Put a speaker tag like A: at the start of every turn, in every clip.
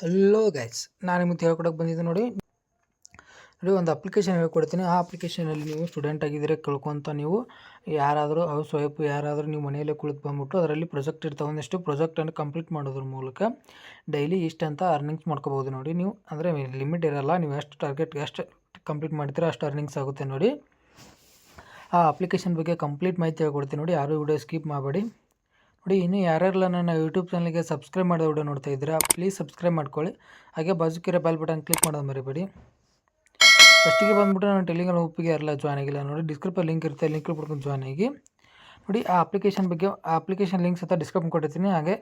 A: Hello guys ನಾನು ನಿಮಗೆ ಹೇಳ್ಕೊಡೋಕೆ ಬಂದಿದ್ದೆ ನೋಡಿ. ನೋಡಿ, ಒಂದು ಅಪ್ಲಿಕೇಶನ್ ಹೇಳ್ಕೊಡ್ತೀನಿ. ಆ ಅಪ್ಲಿಕೇಶನಲ್ಲಿ ನೀವು ಸ್ಟೂಡೆಂಟ್ ಆಗಿದ್ದರೆ ಕಳ್ಕೊತ ನೀವು ಯಾರಾದರೂ ಹೌಸ್ ವೈಫ್ ಯಾರಾದರೂ ನೀವು ಮನೆಯಲ್ಲೇ ಕುಳಿತು ಬಂದ್ಬಿಟ್ಟು ಅದರಲ್ಲಿ ಪ್ರೊಜೆಕ್ಟ್ ಇರ್ತಾವೆ ಒಂದಿಷ್ಟು ಪ್ರೊಜೆಕ್ಟನ್ನು ಕಂಪ್ಲೀಟ್ ಮಾಡೋದ್ರ ಮೂಲಕ ಡೈಲಿ ಇಷ್ಟು ಅಂತ ಅರ್ನಿಂಗ್ಸ್ ಮಾಡ್ಕೋಬೋದು ನೋಡಿ. ನೀವು ಅಂದರೆ ಲಿಮಿಟ್ ಇರೋಲ್ಲ, ನೀವು ಎಷ್ಟು ಟಾರ್ಗೆಟ್ ಎಷ್ಟು ಕಂಪ್ಲೀಟ್ ಮಾಡ್ತೀರೋ ಅಷ್ಟು ಅರ್ನಿಂಗ್ಸ್ ಆಗುತ್ತೆ ನೋಡಿ. ಆ ಅಪ್ಲಿಕೇಶನ್ ಬಗ್ಗೆ ಕಂಪ್ಲೀಟ್ ಮಾಹಿತಿ ಹೇಳ್ಕೊಡ್ತೀನಿ ನೋಡಿ. ಯಾರು ವಿಡಿಯೋ ಸ್ಕಿಪ್ ಮಾಡಬೇಡಿ. ನೋಡಿ ಇನ್ನೂ ಯಾರ್ಯಾರಲ್ಲ ನನ್ನ ಯೂಟ್ಯೂಬ್ ಚಾನಲ್ಗೆ ಸಬ್ಸ್ಕ್ರೈಬ್ ಮಾಡಿದ ವಿಡಿಯೋ ನೋಡ್ತಾ ಇದ್ದೀರಾ ಪ್ಲೀಸ್ ಸಬ್ಸ್ಕ್ರೈಬ್ ಮಾಡ್ಕೊಳ್ಳಿ. ಹಾಗೆ ಬಾಜುಕಿರೋ ಬೆಲ್ ಬಟನ್ ಕ್ಲಿಕ್ ಮಾಡೋದು ಮರಿಬೇಡಿ. ಫಸ್ಟಿಗೆ ಬಂದುಬಿಟ್ಟು ನಾನು ಟೆಲಿಗ್ರಾಮ್ ಒಪ್ಪಿಗೆ ಯಾರಲ್ಲ ಜಾಯ್ನ್ ಆಗಿಲ್ಲ ನೋಡಿ ಡಿಸ್ಕ್ರಿಪ್ಷನ್ ಲಿಂಕ್ ಇರುತ್ತೆ ಲಿಂಕ್ ಬಿಡ್ಕೊಂಡು ಜಾಯ್ನ್ ಆಗಿ. ನೋಡಿ, ಆ ಅಪ್ಲಿಕೇಶನ್ ಬಗ್ಗೆ, ಆ ಅಪ್ಲಿಕೇಶನ್ ಲಿಂಕ್ಸ್ ಅಂತ ಡಿಸ್ಕ್ರಿಪ್ಷನ್ ಕೊಟ್ಟಿರ್ತೀನಿ. ಹಾಗೆ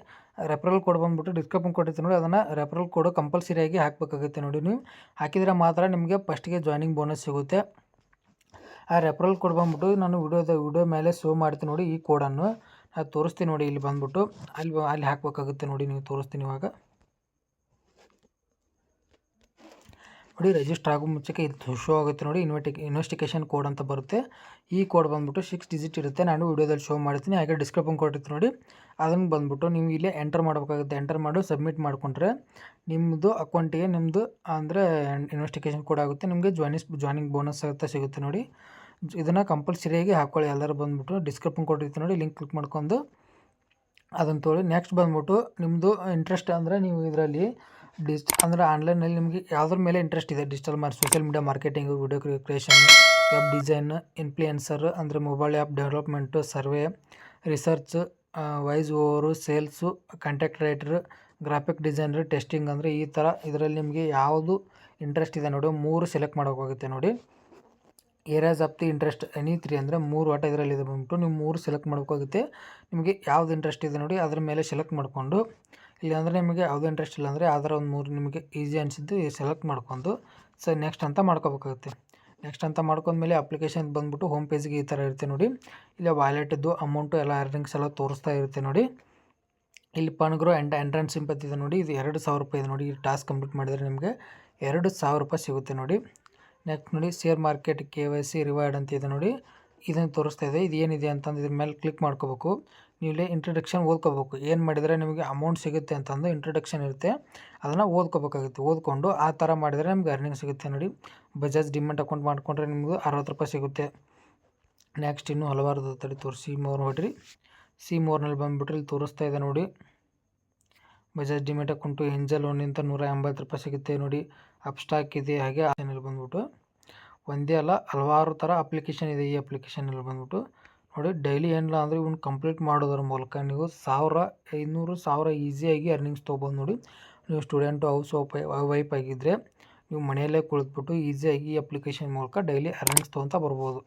A: ರೆಫರಲ್ ಕೋಡ್ ಬಂದುಬಿಟ್ಟು ಡಿಸ್ಕ್ರಿಪ್ಷನ್ ಕೊಟ್ಟಿರ್ತೀನಿ ನೋಡಿ, ಅದನ್ನು ರೆಫರಲ್ ಕೋಡ್ ಕಂಪಲ್ಸರಿಯಾಗಿ ಹಾಕಬೇಕಾಗುತ್ತೆ ನೋಡಿ ನೀವು. ಹಾಕಿದರೆ ಮಾತ್ರ ನಿಮಗೆ ಫಸ್ಟಿಗೆ ಜಾಯ್ನಿಂಗ್ ಬೋನಸ್ ಸಿಗುತ್ತೆ. ಆ ರೆಫರಲ್ ಕೋಡ್ ಬಂದುಬಿಟ್ಟು ನಾನು ವಿಡಿಯೋದ, ವಿಡಿಯೋ ಮೇಲೆ ಶೋ ಮಾಡ್ತೀನಿ ನೋಡಿ ಈ ಕೋಡನ್ನು ಅದು ತೋರಿಸ್ತೀನಿ ನೋಡಿ ಇಲ್ಲಿ ಬಂದ್ಬಿಟ್ಟು. ಅಲ್ಲಿ ಅಲ್ಲಿ ಹಾಕಬೇಕಾಗುತ್ತೆ ನೋಡಿ ನೀವು ತೋರಿಸ್ತೀನಿ ಇವಾಗ. ನೋಡಿ ರಿಜಿಸ್ಟರ್ ಆಗೋ ಮುಂಚೆಗೆ ಇದು ಶೋ ಆಗುತ್ತೆ ನೋಡಿ. ಇನ್ವೆಟಿ ಇನ್ವೆಸ್ಟಿಗೇಷನ್ ಕೋಡ್ ಅಂತ ಬರುತ್ತೆ. ಈ ಕೋಡ್ ಬಂದ್ಬಿಟ್ಟು ಸಿಕ್ಸ್ ಡಿಜಿಟ್ ಇರುತ್ತೆ. ನಾನು ವಿಡಿಯೋದಲ್ಲಿ ಶೋ ಮಾಡ್ತೀನಿ ಹಾಗೆ ಡಿಸ್ಕ್ರಿಪ್ಷನ್ ಕೊಟ್ಟಿರ್ತೀನಿ ನೋಡಿ. ಅದನ್ನು ಬಂದ್ಬಿಟ್ಟು ನೀವು ಇಲ್ಲೇ ಎಂಟರ್ ಮಾಡಬೇಕಾಗುತ್ತೆ. ಎಂಟರ್ ಮಾಡಿ ಸಬ್ಮಿಟ್ ಮಾಡಿಕೊಂಡ್ರೆ ನಿಮ್ಮದು ಅಕೌಂಟಿಗೆ ನಿಮ್ಮದು ಅಂದರೆ ಇನ್ವೆಸ್ಟಿಗೇಷನ್ ಕೋಡ್ ಆಗುತ್ತೆ. ನಿಮಗೆ ಜಾಯ್ನಿಸ್ ಜಾಯ್ನಿಂಗ್ ಬೋನಸ್ ಅಂತ ಸಿಗುತ್ತೆ ನೋಡಿ. ಇದನ್ನು ಕಂಪಲ್ಸರಿಯಾಗಿ ಹಾಕ್ಕೊಳ್ಳಿ ಎಲ್ಲರೂ ಬಂದುಬಿಟ್ಟು ಡಿಸ್ಕ್ರಿಪ್ಷನ್ ಕೊಟ್ಟಿರ್ತೀನಿ ನೋಡಿ ಲಿಂಕ್ ಕ್ಲಿಕ್ ಮಾಡ್ಕೊಂಡು ಅದನ್ನು ತೊಗೊಳ್ಳಿ. ನೆಕ್ಸ್ಟ್ ಬಂದ್ಬಿಟ್ಟು ನಿಮ್ಮದು ಇಂಟ್ರೆಸ್ಟ್ ಅಂದರೆ ನೀವು ಇದರಲ್ಲಿ ಡಿಜ್ ಅಂದರೆ ಆನ್ಲೈನಲ್ಲಿ ನಿಮಗೆ ಯಾವುದ್ರ ಮೇಲೆ ಇಂಟ್ರೆಸ್ಟ್ ಇದೆ? ಡಿಜಿಟಲ್ ಮಾರ್ social media marketing video creation web design influencer ಅಂದರೆ mobile app development survey research voice over sales content writer graphic designer testing ಅಂದರೆ ಈ ಥರ ಇದರಲ್ಲಿ ನಿಮಗೆ ಯಾವುದು ಇಂಟ್ರೆಸ್ಟ್ ಇದೆ ನೋಡಿ, ಮೂರು ಸೆಲೆಕ್ಟ್ ಮಾಡೋಕ್ಕಾಗುತ್ತೆ ನೋಡಿ. Areas of the interest any three ಅಂದರೆ ಮೂರು ಆಟ ಇದರಲ್ಲಿ ಇದೆ ಬಂದ್ಬಿಟ್ಟು ನೀವು ಮೂರು ಸೆಲೆಕ್ಟ್ ಮಾಡ್ಕೋಗುತ್ತೆ. ನಿಮಗೆ ಯಾವ್ದು ಇಂಟ್ರೆಸ್ಟ್ ಇದೆ ನೋಡಿ, ಅದ್ರ ಮೇಲೆ ಸೆಲೆಕ್ಟ್ ಮಾಡಿಕೊಂಡು, ಇಲ್ಲಿ ಅಂದರೆ ನಿಮಗೆ ಯಾವುದು ಇಂಟ್ರೆಸ್ಟ್ ಇಲ್ಲ ಅಂದರೆ ಅದರ ಒಂದು ಮೂರು ನಿಮಗೆ ಈಸಿ ಅನಿಸಿದ್ದು ಸೆಲೆಕ್ಟ್ ಮಾಡ್ಕೊಂಡು ಸೊ ನೆಕ್ಸ್ಟ್ ಅಂತ ಮಾಡ್ಕೋಬೇಕಾಗುತ್ತೆ. ನೆಕ್ಸ್ಟ್ ಅಂತ ಮಾಡ್ಕೊಂಡ್ಮೇಲೆ ಅಪ್ಲಿಕೇಶನ್ ಬಂದುಬಿಟ್ಟು ಹೋಮ್ ಪೇಜ್ಗೆ ಈ ಥರ ಇರುತ್ತೆ ನೋಡಿ. ಇಲ್ಲಿ ವ್ಯಾಲೆಟ್ದು ಅಮೌಂಟು ಎಲ್ಲ ಅರ್ನಿಂಗ್ಸ್ ಎಲ್ಲ ತೋರಿಸ್ತಾ ಇರುತ್ತೆ ನೋಡಿ. ಇಲ್ಲಿ ಪನ್ಗ್ರೋ ಎಂಡ್ ಎಂಟ್ರೆನ್ಸ್ ಸಿಂಪತ್ ಇದೆ ನೋಡಿ, ಇದು ಎರಡು ಸಾವಿರ ರೂಪಾಯಿ ಇದೆ ನೋಡಿ, ಈ ಟಾಸ್ಕ್ ಕಂಪ್ಲೀಟ್ ಮಾಡಿದರೆ ನಿಮಗೆ ಎರಡು ಸಾವಿರ ರೂಪಾಯಿ ಸಿಗುತ್ತೆ ನೋಡಿ. ನೆಕ್ಸ್ಟ್ ನೋಡಿ share market K Y C reward ಅಂತ ಇದೆ ನೋಡಿ. ಇದನ್ನು ತೋರಿಸ್ತಾ ಇದೆ. ಇದು ಏನಿದೆ ಅಂತಂದು ಇದ್ರ ಮೇಲೆ ಕ್ಲಿಕ್ ಮಾಡ್ಕೋಬೇಕು. ನೀವು ಇಂಟ್ರಡಕ್ಷನ್ ಓದ್ಕೋಬೇಕು. ಏನು ಮಾಡಿದರೆ ನಿಮಗೆ ಅಮೌಂಟ್ ಸಿಗುತ್ತೆ ಅಂತಂದು ಇಂಟ್ರಡಕ್ಷನ್ ಇರುತ್ತೆ. ಅದನ್ನು ಓದ್ಕೋಬೇಕಾಗುತ್ತೆ. ಓದ್ಕೊಂಡು ಆ ಥರ ಮಾಡಿದರೆ ನಿಮ್ಗೆ ಅರ್ನಿಂಗ್ ಸಿಗುತ್ತೆ ನೋಡಿ. ಬಜಾಜ್ ಡಿಮೆಂಟ್ ಅಕೌಂಟ್ ಮಾಡಿಕೊಂಡ್ರೆ ನಿಮಗೆ ಅರವತ್ತು ರೂಪಾಯಿ ಸಿಗುತ್ತೆ. ನೆಕ್ಸ್ಟ್ ಇನ್ನೂ ಹಲವಾರು ತಡಿ ತೋರಿಸಿ. ಮೋರ್ ನೋಡಿರಿ. ಸಿ ಮೋರ್ನಲ್ಲಿ ಬಂದುಬಿಟ್ರೆ ಇಲ್ಲಿ ತೋರಿಸ್ತಾ ಇದೆ ನೋಡಿ. ಬಜಾಜ್ ಡಿಮೆಟ್ ಅಕೌಂಟು ಎಂಜಲ್ ಲೋನಿಂದ ನೂರ ಎಂಬತ್ತು ರೂಪಾಯಿ ಸಿಗುತ್ತೆ ನೋಡಿ. ಅಪ್ಸ್ಟಾಕ್ ಇದೆ, ಹಾಗೆ ಒಂದೇ ಅಲ್ಲ, ಹಲವಾರು ಥರ ಅಪ್ಲಿಕೇಶನ್ ಇದೆ ಈ ಅಪ್ಲಿಕೇಶನಲ್ಲಿ ಬಂದ್ಬಿಟ್ಟು. ನೋಡಿ ಡೈಲಿ ಏನಿಲ್ಲ ಅಂದರೆ ಇವ್ನ ಕಂಪ್ಲೀಟ್ ಮಾಡೋದ್ರ ಮೂಲಕ ನೀವು ಸಾವಿರ ಐನೂರು ಸಾವಿರ ಈಸಿಯಾಗಿ ಅರ್ನಿಂಗ್ಸ್ ತೊಗೊಬೋದು ನೋಡಿ. ನೀವು ಸ್ಟೂಡೆಂಟು ಹೌಸ್ ವೈಫ್ ವೈಫ್ ಆಗಿದ್ದರೆ ನೀವು ಮನೆಯಲ್ಲೇ ಕುಳಿತುಬಿಟ್ಟು ಈಸಿಯಾಗಿ ಈ ಅಪ್ಲಿಕೇಶನ್ ಮೂಲಕ ಡೈಲಿ ಅರ್ನಿಂಗ್ಸ್ ತೊಗೊತ ಬರ್ಬೋದು.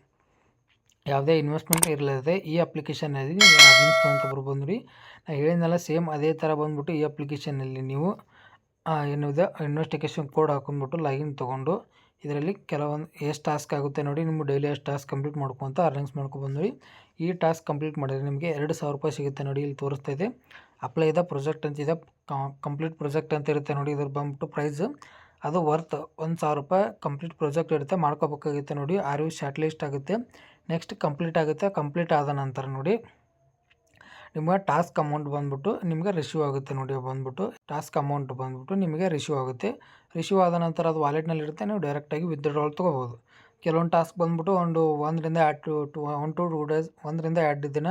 A: ಯಾವುದೇ ಇನ್ವೆಸ್ಟ್ಮೆಂಟ್ ಇರಲಿದೆ ಈ ಅಪ್ಲಿಕೇಶನಲ್ಲಿ ನೀವು ಅರ್ನಿಂಗ್ಸ್ ತೊಗೊತ ಬರ್ಬೋದು ನೋಡಿ. ನಾನು ಹೇಳಿದ್ನಲ್ಲ ಸೇಮ್ ಅದೇ ಥರ ಬಂದ್ಬಿಟ್ಟು ಈ ಅಪ್ಲಿಕೇಶನಲ್ಲಿ ನೀವು ಏನಿದೆ ಇನ್ವೆಸ್ಟಿಗೇಷನ್ ಕೋಡ್ ಹಾಕೊಂಡ್ಬಿಟ್ಟು ಲಾಗಿನ್ ತೊಗೊಂಡು ಇದರಲ್ಲಿ ಕೆಲವೊಂದು ಎಷ್ಟು ಟಾಸ್ಕ್ ಆಗುತ್ತೆ ನೋಡಿ ನಿಮ್ಮ ಡೈಲಿ ಎಷ್ಟು ಟಾಸ್ಕ್ ಕಂಪ್ಲೀಟ್ ಮಾಡ್ಕೊಂತ ಅರ್ನಿಂಗ್ಸ್ ಮಾಡ್ಕೊಬೋದು ನೋಡಿ. ಈ ಟಾಸ್ಕ್ ಕಂಪ್ಲೀಟ್ ಮಾಡಿದ್ರೆ ನಿಮಗೆ ಎರಡು ಸಾವಿರ ರೂಪಾಯಿ ಸಿಗುತ್ತೆ ನೋಡಿ, ಇಲ್ಲಿ ತೋರಿಸ್ತಾ ಇದೆ. ಅಪ್ಲೈ ಇದೆ. ಪ್ರೊಜೆಕ್ಟ್ ಅಂತಿದೆ ಕಂಪ್ಲೀಟ್ ಪ್ರೊಜೆಕ್ಟ್ ಅಂತ ಇರುತ್ತೆ ನೋಡಿ, ಇದ್ರ ಬಂದ್ಬಿಟ್ಟು ಪ್ರೈಸ್ ಅದು ವರ್ತ್ ಒಂದು ಸಾವಿರ ರೂಪಾಯಿ ಕಂಪ್ಲೀಟ್ ಪ್ರೊಜೆಕ್ಟ್ ಇರುತ್ತೆ, ಮಾಡ್ಕೋಬೇಕಾಗುತ್ತೆ ನೋಡಿ. ಆರ್ ಯು ಶಾರ್ಟ್ ಲಿಸ್ಟ್ ಆಗುತ್ತೆ. ನೆಕ್ಸ್ಟ್ ಕಂಪ್ಲೀಟ್ ಆಗುತ್ತೆ. ಕಂಪ್ಲೀಟ್ ಆದ ನಂತರ ನೋಡಿ. ನಿಮಗೆ ಟಾಸ್ಕ್ ಅಮೌಂಟ್ ಬಂದ್ಬಿಟ್ಟು ನಿಮಗೆ ರಿಸೀವ್ ಆಗುತ್ತೆ ನೋಡಿ ಬಂದ್ಬಿಟ್ಟು. ಟಾಸ್ಕ್ ಅಮೌಂಟ್ ಬಂದ್ಬಿಟ್ಟು ನಿಮಗೆ ರಿಸೀವ್ ಆಗುತ್ತೆ. ರಿಸೀವ್ ಆದ ನಂತರ ಅದು ವಾಲೆಟ್ನಲ್ಲಿ ಇರುತ್ತೆ, ನೀವು ಡೈರೆಕ್ಟಾಗಿ ವಿತ್ಡ್ರಾಲ್ ತೊಗೋಬೋದು. ಕೆಲವೊಂದು ಟಾಸ್ಕ್ ಬಂದ್ಬಿಟ್ಟು ಒಂದು ಒಂದರಿಂದ ಎರಡು to to one to two days ಒಂದರಿಂದ ಎರಡು ದಿನ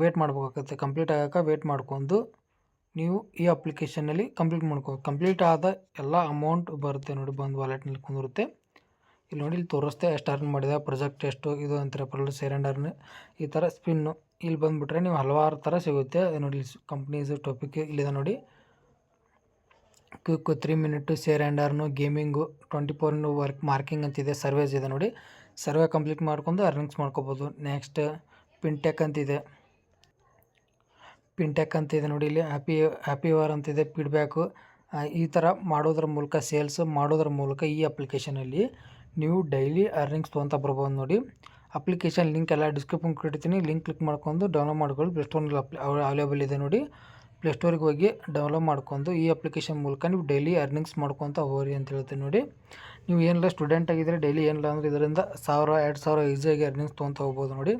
A: ವೇಟ್ ಮಾಡ್ಬೇಕಾಗುತ್ತೆ. ಕಂಪ್ಲೀಟ್ ಆಗೋಕೆ ವೇಟ್ ಮಾಡ್ಕೊಂಡು ನೀವು ಈ ಅಪ್ಲಿಕೇಶನಲ್ಲಿ ಕಂಪ್ಲೀಟ್ ಮಾಡ್ಕೋ ಕಂಪ್ಲೀಟ್ ಆದ ಎಲ್ಲ ಅಮೌಂಟ್ ಬರುತ್ತೆ ನೋಡಿ ಬಂದು ವಾಲೆಟ್ನಲ್ಲಿ ಕುಂದಿರುತ್ತೆ. ಇಲ್ಲಿ ನೋಡಿ, ಇಲ್ಲಿ ತೋರಿಸ್ತೆ ಎಷ್ಟು ಅರ್ನ್ ಮಾಡಿದೆ ಪ್ರೊಜೆಕ್ಟ್ ಎಷ್ಟು, ಇದು ಅಂತಾರೆ ಪರ್ಲ್ ಸೇರ್ ಈ ಥರ ಸ್ಪಿನ್ನು ಇಲ್ಲಿ ಬಂದುಬಿಟ್ರೆ ನೀವು ಹಲವಾರು ಥರ ಸಿಗುತ್ತೆ. ನೋಡಿ ಕಂಪ್ನೀಸ್ ಟಾಪಿಕ್ ಇಲ್ಲಿದೆ ನೋಡಿ. Quick three minute share and earn gaming twenty four work marking ಅಂತಿದೆ ಸರ್ವೇಸ್ ಇದೆ ನೋಡಿ. ಸರ್ವೆ ಕಂಪ್ಲೀಟ್ ಮಾಡ್ಕೊಂಡು ಅರ್ನಿಂಗ್ಸ್ ಮಾಡ್ಕೋಬೋದು. ನೆಕ್ಸ್ಟ್ ಪಿನ್ಟೆಕ್ ಅಂತಿದೆ. ಪಿನ್ಟೆಕ್ ಅಂತಿದೆ ನೋಡಿ, ಇಲ್ಲಿ ಹ್ಯಾಪಿ ಹ್ಯಾಪಿ ವಾರ್ ಅಂತಿದೆ ಫೀಡ್ಬ್ಯಾಕು ಈ ಥರ ಮಾಡೋದ್ರ ಮೂಲಕ ಸೇಲ್ಸ್ ಮಾಡೋದ್ರ ಮೂಲಕ ಈ ಅಪ್ಲಿಕೇಶನಲ್ಲಿ ನೀವು ಡೈಲಿ ಅರ್ನಿಂಗ್ಸ್ ಅಂತ ಬರ್ಬೋದು ನೋಡಿ. ಅಪ್ಲಿಕೇಶನ್ ಲಿಂಕ್ ಎಲ್ಲ ಡಿಸ್ಕ್ರಿಪ್ಷನ್ ಕೊಟ್ಟಿರ್ತೀನಿ. ಲಿಂಕ್ ಕ್ಲಿಕ್ ಮಾಡ್ಕೊಂಡು ಡೌನ್ಲೋಡ್ ಮಾಡ್ಕೊಳ್ಳಿ. ಪ್ಲೇಸ್ಟೋರ್ನಲ್ಲಿ ಅಪ್ ಅವೈಲೇಬಲ್ ಇದೆ ನೋಡಿ. ಪ್ಲೇಸ್ಟೋರಿಗೆ ಹೋಗಿ ಡೌನ್ಲೋಡ್ ಮಾಡ್ಕೊಂಡು ಈ ಅಪ್ಲಿಕೇಶನ್ ಮೂಲಕ ನೀವು ಡೈಲಿ ಅರ್ನಿಂಗ್ಸ್ ಮಾಡ್ಕೊತ ಹೋಗ್ರಿ ಅಂತ ಹೇಳ್ತೀನಿ ನೋಡಿ. ನೀವು ಏನಿಲ್ಲ ಸ್ಟೂಡೆಂಟ್ ಆಗಿದ್ದರೆ ಡೈಲಿ ಏನಿಲ್ಲ ಅಂದರೆ ಇದರಿಂದ ಸಾವಿರ, ಎರಡು ಸಾವಿರ ಈಸಿಯಾಗಿ ಅರ್ನಿಂಗ್ಸ್ ತೊಗೊತಾ ಹೋಗ್ಬೋದು ನೋಡಿ.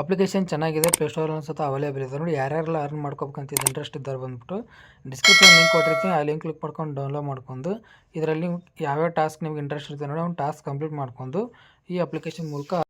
A: ಅಪ್ಲಿಕೇಶನ್ ಚೆನ್ನಾಗಿದೆ ಪ್ಲೇಸ್ಟೋರ್ ಸಹ ಅವೈಲೇಬಲ್ ಇದೆ. ನೋಡಿ, ಯಾರ್ಯಾರೆಲ್ಲ ಅರ್ನ್ ಮಾಡ್ಕೋಬೇಕಂತ ಇಂಟ್ರೆಸ್ಟ್ ಇದ್ದಾರೆ ಬಂದ್ಬಿಟ್ಟು. ಡಿಸ್ಕ್ರಿಪ್ಷನ್ ಲಿಂಕ್ ಕೊಟ್ಟಿರ್ತೀನಿ, ಆ ಲಿಂಕ್ ಕ್ಲಿಕ್ ಮಾಡ್ಕೊಂಡು ಡೌನ್ಲೋಡ್ ಮಾಡ್ಕೊಂಡು. ಇದರಲ್ಲಿ ಯಾವ್ಯಾವ ಟಾಸ್ಕ್ ನಿಮ್ಗೆ ಇಂಟ್ರೆಸ್ಟ್ ಇರುತ್ತೆ ನೋಡಿ, ಅವ್ನು ಟಾಸ್ಕ್ ಕಂಪ್ಲೀಟ್ ಮಾಡ್ಕೊಂಡು ಈ ಅಪ್ಲಿಕೇಶನ್ ಮೂಲಕ